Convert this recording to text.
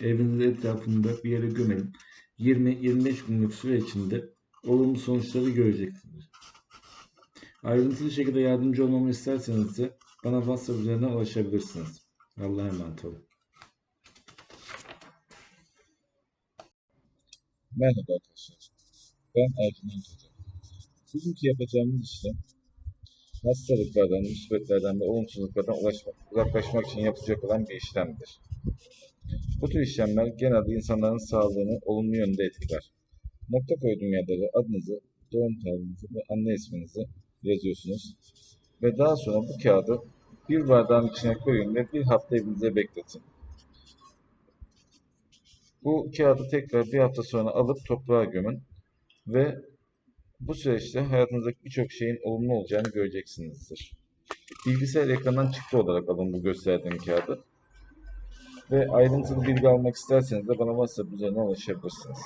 Evinizin etrafında bir yere gömelim. 20-25 günlük süre içinde olumlu sonuçları göreceksiniz. Ayrıntılı şekilde yardımcı olmamı isterseniz de bana WhatsApp üzerinden ulaşabilirsiniz. Allah'a emanet olun. Merhaba arkadaşlar. Ben Ercüment Hoca. Bugünkü yapacağımız işlem hastalıklardan, musibetlerden ve olumsuzluklardan ulaşmak, uzaklaşmak için yapılacak olan bir işlemdir. Bu tür işlemler genelde insanların sağlığını olumlu yönde etkiler. Nokta koyduğum yerlere adınızı, doğum tarihinizi ve anne isminizi yazıyorsunuz. Ve daha sonra bu kağıdı bir bardağın içine koyun ve bir hafta evinizde bekletin. Bu kağıdı tekrar bir hafta sonra alıp toprağa gömün ve bu süreçte hayatınızdaki birçok şeyin olumlu olacağını göreceksinizdir. Bilgisayar ekranından çıktı olarak alın bu gösterdiğim kağıdı. Ve ayrıntılı bilgi almak isterseniz de bana WhatsApp üzerinden ulaşabilirsiniz.